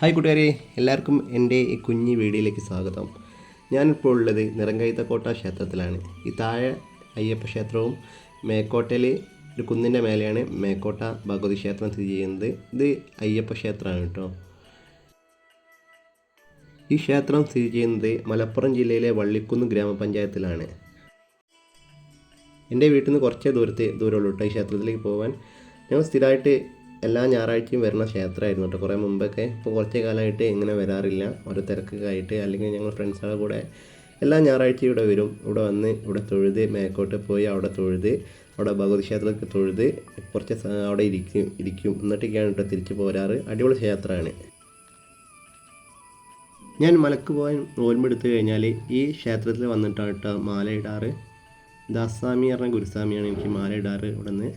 Hi കൂട്ടുകാരെ എല്ലാവർക്കും എന്റെ ഈ കുഞ്ഞി വീഡിയോയിലേക്ക് സ്വാഗതം. ഞാനിപ്പോൾ ഉള്ളത് നിറങ്കൈത്തക്കോട്ട ക്ഷേത്രത്തിലാണ്. ഈ താഴെ അയ്യപ്പ ക്ഷേത്രവും മേക്കോട്ടയിൽ ഒരു കുന്നിന്റെ മേലെയാണ് മേക്കോട്ട ഭഗവതി ക്ഷേത്രം സ്ഥിതി ചെയ്യുന്നത്. ഇത് അയ്യപ്പ ക്ഷേത്രമാണ് കേട്ടോ. ഈ ക്ഷേത്രം സ്ഥിതി ചെയ്യുന്നത് മലപ്പുറം ജില്ലയിലെ വള്ളിക്കുന്ന് ഗ്രാമപഞ്ചായത്തിലാണ്. എന്റെ വീട്ടിൽ നിന്ന് കുറച്ചേ ദൂരത്തെ ദൂരമുള്ളൂ കേട്ടോ ഈ ക്ഷേത്രത്തിലേക്ക് പോകാൻ. ഞങ്ങൾ സ്ഥിരമായിട്ട് എല്ലാ ഞായറാഴ്ചയും വരുന്ന ക്ഷേത്രമായിരുന്നു കേട്ടോ. കുറേ മുമ്പൊക്കെ ഇപ്പോൾ കുറച്ച് കാലമായിട്ട് ഇങ്ങനെ വരാറില്ല. ഓരോ തിരക്കൊക്കെ അല്ലെങ്കിൽ ഞങ്ങൾ ഫ്രണ്ട്സുകളുടെ കൂടെ എല്ലാ ഞായറാഴ്ചയും ഇവിടെ വരും. ഇവിടെ വന്ന് ഇവിടെ തൊഴുത് മേക്കോട്ട് പോയി അവിടെ തൊഴുത് അവിടെ ഭഗവതി ക്ഷേത്രത്തിൽ തൊഴുത് കുറച്ച് അവിടെ ഇരിക്കും ഇരിക്കും. എന്നിട്ടൊക്കെയാണ് കേട്ടോ തിരിച്ച് പോരാറ്. അടിപൊളി ക്ഷേത്രമാണ്. ഞാൻ മലക്ക് പോകാൻ നോൽമെടുത്ത് കഴിഞ്ഞാൽ ഈ ക്ഷേത്രത്തിൽ വന്നിട്ടാണ് കേട്ടോ മാലയിടാറ് ദാസ്വാമി പറഞ്ഞ ഗുരുസ്വാമിയാണ് എനിക്ക് മാലയിടാറ് ഇവിടെ നിന്ന്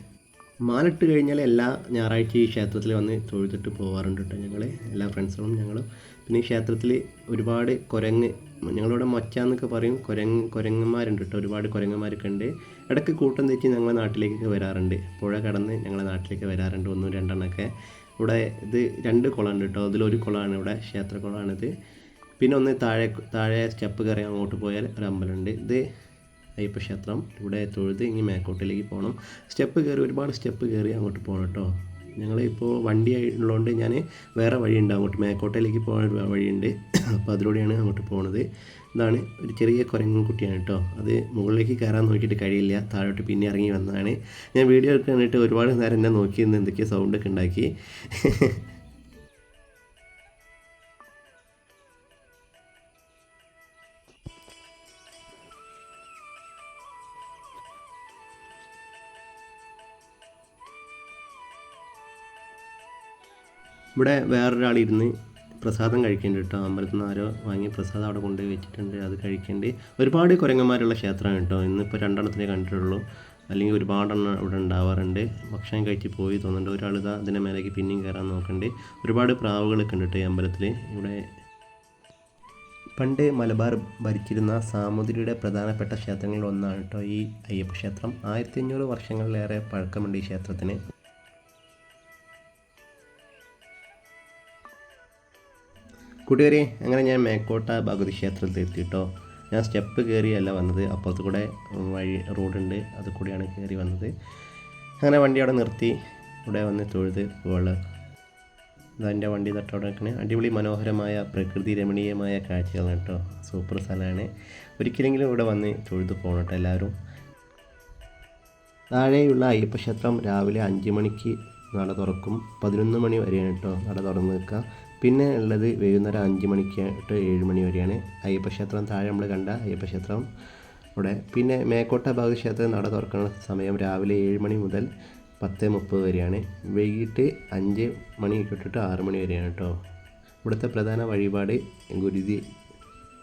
മാല ഇട്ട് കഴിഞ്ഞാൽ എല്ലാ ഞായറാഴ്ച ഈ ക്ഷേത്രത്തിൽ വന്ന് തൊഴുതിട്ട് പോകാറുണ്ട് കേട്ടോ ഞങ്ങൾ എല്ലാ ഫ്രണ്ട്സുകളും ഞങ്ങളും. പിന്നെ ഈ ക്ഷേത്രത്തിൽ ഒരുപാട് കുരങ്ങ് ഞങ്ങളിവിടെ മൊച്ച എന്നൊക്കെ പറയും. കുരങ്ങ് കുരങ്ങന്മാരുണ്ട് കേട്ടോ ഒരുപാട് കുരങ്ങന്മാരൊക്കെ ഉണ്ട്. ഇടയ്ക്ക് കൂട്ടം തെറ്റി ഞങ്ങളെ നാട്ടിലേക്കൊക്കെ വരാറുണ്ട്. പുഴ കടന്ന് ഞങ്ങളെ നാട്ടിലേക്ക് വരാറുണ്ട്. ഒന്നും രണ്ടെണ്ണമൊക്കെ. ഇവിടെ ഇത് രണ്ട് കുളമുണ്ട് കേട്ടോ അതിലൊരു കുളമാണ് ഇവിടെ ക്ഷേത്ര കുളമാണിത് പിന്നെ ഒന്ന് താഴെ താഴെ സ്റ്റെപ്പ് കയറി അങ്ങോട്ട് പോയാൽ ഒരു അമ്പലമുണ്ട്. ഇത് അയ്യപ്പ ക്ഷേത്രം. ഇവിടെ തൊഴുത് ഇനി മേക്കോട്ടിലേക്ക് പോകണം സ്റ്റെപ്പ് കയറി ഒരുപാട് സ്റ്റെപ്പ് കയറി അങ്ങോട്ട് പോകണം കേട്ടോ. ഞങ്ങളിപ്പോൾ വണ്ടി ഉള്ളതുകൊണ്ട് ഞാൻ വേറെ വഴിയുണ്ട്. അങ്ങോട്ട് മേക്കോട്ടയിലേക്ക് പോകാൻ വഴിയുണ്ട്. അപ്പോൾ അതിലൂടെയാണ് അങ്ങോട്ട് പോകുന്നത് ഇതാണ് ഒരു ചെറിയ കുരങ്ങൻ കുട്ടിയാണ് കേട്ടോ. അത് മുകളിലേക്ക് കയറാൻ നോക്കിയിട്ട് കഴിയില്ല. താഴോട്ട് പിന്നെ ഇറങ്ങി വന്നതാണ്. ഞാൻ വീഡിയോ എടുക്കാനായിട്ട് ഒരുപാട് നേരം എന്നെ നോക്കി നിന്ന് എന്തൊക്കെയോ സൗണ്ടൊക്കെ ഉണ്ടാക്കി. ഇവിടെ വേറൊരാൾ ഇരുന്ന് പ്രസാദം കഴിക്കേണ്ടി കേട്ടോ. അമ്പലത്തിൽ നിന്ന് ആരോ വാങ്ങി പ്രസാദം അവിടെ കൊണ്ടുപോയി വെച്ചിട്ടുണ്ട്. അത് കഴിക്കേണ്ടി. ഒരുപാട് കുരങ്ങന്മാരുള്ള ക്ഷേത്രമാണ് കേട്ടോ. ഇന്നിപ്പോൾ രണ്ടെണ്ണത്തിനെ കണ്ടിട്ടുള്ളൂ. അല്ലെങ്കിൽ ഒരുപാടെണ്ണം ഇവിടെ ഉണ്ടാവാറുണ്ട്. ഭക്ഷണം കഴിച്ച് പോയി തോന്നുന്നുണ്ട്. ഒരാൾ ഇതാ അതിന്റെ മേലേക്ക് പിന്നെയും കയറാൻ നോക്കുന്നുണ്ട് ഒരുപാട് പ്രാവുകളൊക്കെ ഉണ്ട് കേട്ടോ ഈ അമ്പലത്തിൽ ഇവിടെ പണ്ട് മലബാർ ഭരിച്ചിരുന്ന സാമൂതിരിയുടെ പ്രധാനപ്പെട്ട ക്ഷേത്രങ്ങളിൽ ഒന്നാണ് കേട്ടോ ഈ അയ്യപ്പ ക്ഷേത്രം. ആയിരത്തി അഞ്ഞൂറ് വർഷങ്ങളിലേറെ പഴക്കമുണ്ട് ഈ ക്ഷേത്രത്തിന്. കൂട്ടുകാരെ അങ്ങനെ ഞാൻ മേക്കോട്ട ഭഗവതി ക്ഷേത്രത്തിൽ എത്തിയിട്ടോ. ഞാൻ സ്റ്റെപ്പ് കയറിയല്ല വന്നത്. അപ്പുറത്ത് കൂടെ വഴി റോഡുണ്ട്. അത് കൂടിയാണ് കയറി വന്നത്. അങ്ങനെ വണ്ടി അവിടെ നിർത്തി. ഇവിടെ വന്ന് തൊഴുത് പോവുക അതെന്റെ വണ്ടി തട്ടോടെ നിൽക്കണേ. അടിപൊളി മനോഹരമായ പ്രകൃതി രമണീയമായ കാഴ്ചകളാണ് കേട്ടോ. സൂപ്പർ സ്ഥലമാണ്. ഒരിക്കലെങ്കിലും ഇവിടെ വന്ന് തൊഴുത് പോകണം കേട്ടോ എല്ലാവരും. താഴെയുള്ള അയ്യപ്പ ക്ഷേത്രം രാവിലെ അഞ്ച് മണിക്ക് നട തുറക്കും. പതിനൊന്ന് മണി വരെയാണ് കേട്ടോ നട തുറന്ന് നിൽക്കുക. പിന്നെ ഉള്ളത് വൈകുന്നേരം അഞ്ച് മണിക്ക് തൊട്ട് ഏഴ് മണി വരെയാണ് അയ്യപ്പക്ഷേത്രം താഴെ നമ്മൾ കണ്ട അയ്യപ്പക്ഷേത്രം ഇവിടെ പിന്നെ മേക്കോട്ട ഭാഗ ക്ഷേത്രം നട തുറക്കുന്ന സമയം രാവിലെ ഏഴ് മണി മുതൽ പത്ത് മുപ്പത് വരെയാണ്. വൈകിട്ട് അഞ്ച് മണി തൊട്ടിട്ട് ആറ് മണി വരെയാണ് കേട്ടോ. ഇവിടുത്തെ പ്രധാന വഴിപാട് ഗുരുതി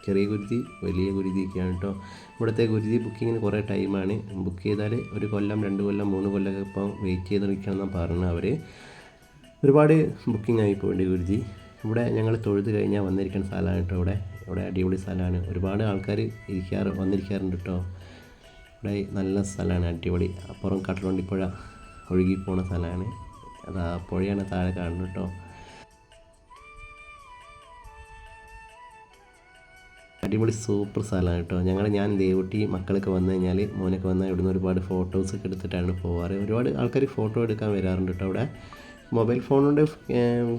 ചെറിയ ഗുരുതി വലിയ ഗുരുതിയൊക്കെയാണ് കേട്ടോ. ഇവിടുത്തെ ഗുരുതി ബുക്കിങ്ങിന് കുറേ ടൈമാണ്. ബുക്ക് ചെയ്താൽ ഒരു കൊല്ലം രണ്ട് കൊല്ലം മൂന്ന് കൊല്ലമൊക്കെ ഇപ്പം വെയിറ്റ് ചെയ്ത് നിൽക്കണം എന്നാണ് പറഞ്ഞത് അവർ ഒരുപാട് ബുക്കിംഗ് ആയി പോയിട്ടുണ്ട് ഗുരുജി ഇവിടെ ഞങ്ങൾ തൊഴുത് കഴിഞ്ഞാൽ വന്നിരിക്കുന്ന സ്ഥലമാണ് കേട്ടോ ഇവിടെ. ഇവിടെ അടിപൊളി സ്ഥലമാണ്. ഒരുപാട് ആൾക്കാർ ഇരിക്കാറ് വന്നിരിക്കാറുണ്ട് കേട്ടോ. ഇവിടെ നല്ല സ്ഥലമാണ് അടിപൊളി. അപ്പുറം കട്ടലുണ്ടിപ്പുഴ ഒഴുകി പോണ സ്ഥലമാണ്. അതാ പുഴയാണ് താഴെ കാണുന്നത് കേട്ടോ. അടിപൊളി സൂപ്പർ സ്ഥലമാണ് കേട്ടോ. ഞങ്ങൾ ഞാൻ ദേവുട്ടി മക്കളൊക്കെ വന്നു കഴിഞ്ഞാൽ മോനൊക്കെ വന്നാൽ ഇവിടുന്ന് ഒരുപാട് ഫോട്ടോസൊക്കെ എടുത്തിട്ടാണ് പോവാറ്. ഒരുപാട് ആൾക്കാർ ഫോട്ടോ എടുക്കാൻ വരാറുണ്ട് കേട്ടോ അവിടെ മൊബൈൽ ഫോൺ കൊണ്ട്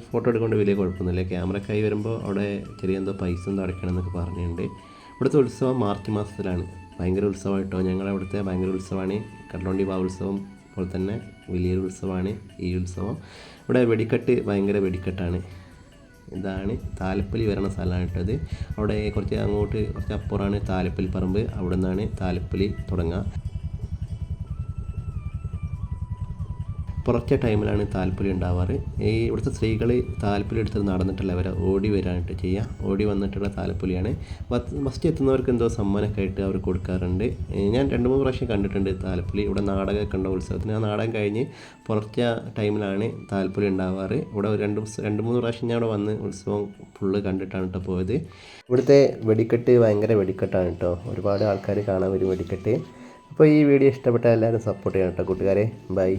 ഫോട്ടോ എടുക്കൊണ്ട് വലിയ കുഴപ്പമൊന്നുമില്ല. ക്യാമറ കൈ വരുമ്പോൾ അവിടെ ചെറിയ എന്തോ പൈസ എന്തോ അടയ്ക്കണം എന്നൊക്കെ പറഞ്ഞിട്ടുണ്ട്. ഇവിടുത്തെ ഉത്സവം മാർച്ച് മാസത്തിലാണ്. ഭയങ്കര ഉത്സവമായിട്ടോ? കേട്ടോ ഞങ്ങളുടെ അവിടുത്തെ ഭയങ്കര ഉത്സവമാണ്. കടലോണ്ടി ബാ ഉത്സവം പോലെ തന്നെ വലിയൊരു ഉത്സവമാണ് ഈ ഉത്സവം. ഇവിടെ വെടിക്കെട്ട് ഭയങ്കര വെടിക്കെട്ടാണ്. ഇതാണ് താലപ്പലി വരണ സ്ഥലമാണ് അവിടെ കുറച്ച് അങ്ങോട്ട് കുറച്ച് അപ്പുറമാണ് താലപ്പലി പറമ്പ്. അവിടെ നിന്നാണ് താലപ്പലി തുടങ്ങുക. കുറച്ച് ടൈമിലാണ് താല്പര്യം ഉണ്ടാവാറ്. ഈ ഇവിടുത്തെ സ്ത്രീകൾ താല്പര്യം എടുത്ത് നടന്നിട്ടല്ല അവരെ ഓടി വരാനായിട്ട് ചെയ്യുക ഓടി വന്നിട്ടുള്ള താല്പര്യമാണ്. ഫസ്റ്റ് എത്തുന്നവർക്ക് എന്തോ സമ്മാനമൊക്കെ ആയിട്ട് അവർ കൊടുക്കാറുണ്ട്. ഞാൻ രണ്ട് മൂന്ന് പ്രാവശ്യം കണ്ടിട്ടുണ്ട് താല്പര്യം. ഇവിടെ നാടകമൊക്കെ ഉണ്ടോ ഉത്സവത്തിന്. ആ നാടകം കഴിഞ്ഞ് പുറച്ച ടൈമിലാണ് താല്പര്യം ഉണ്ടാവാറ്. ഇവിടെ രണ്ട് രണ്ട് മൂന്ന് പ്രാവശ്യം ഞാൻ ഇവിടെ വന്ന് ഉത്സവം ഫുള്ള് കണ്ടിട്ടാണ് കേട്ടോ പോയത്. ഇവിടുത്തെ വെടിക്കെട്ട് ഭയങ്കര വെടിക്കെട്ടാണ് കേട്ടോ. ഒരുപാട് ആൾക്കാർ കാണാൻ വരും വെടിക്കെട്ട്. അപ്പോൾ ഈ വീഡിയോ ഇഷ്ടപ്പെട്ട എല്ലാവരും സപ്പോർട്ട് ചെയ്യണം കേട്ടോ കൂട്ടുകാരെ. ബൈ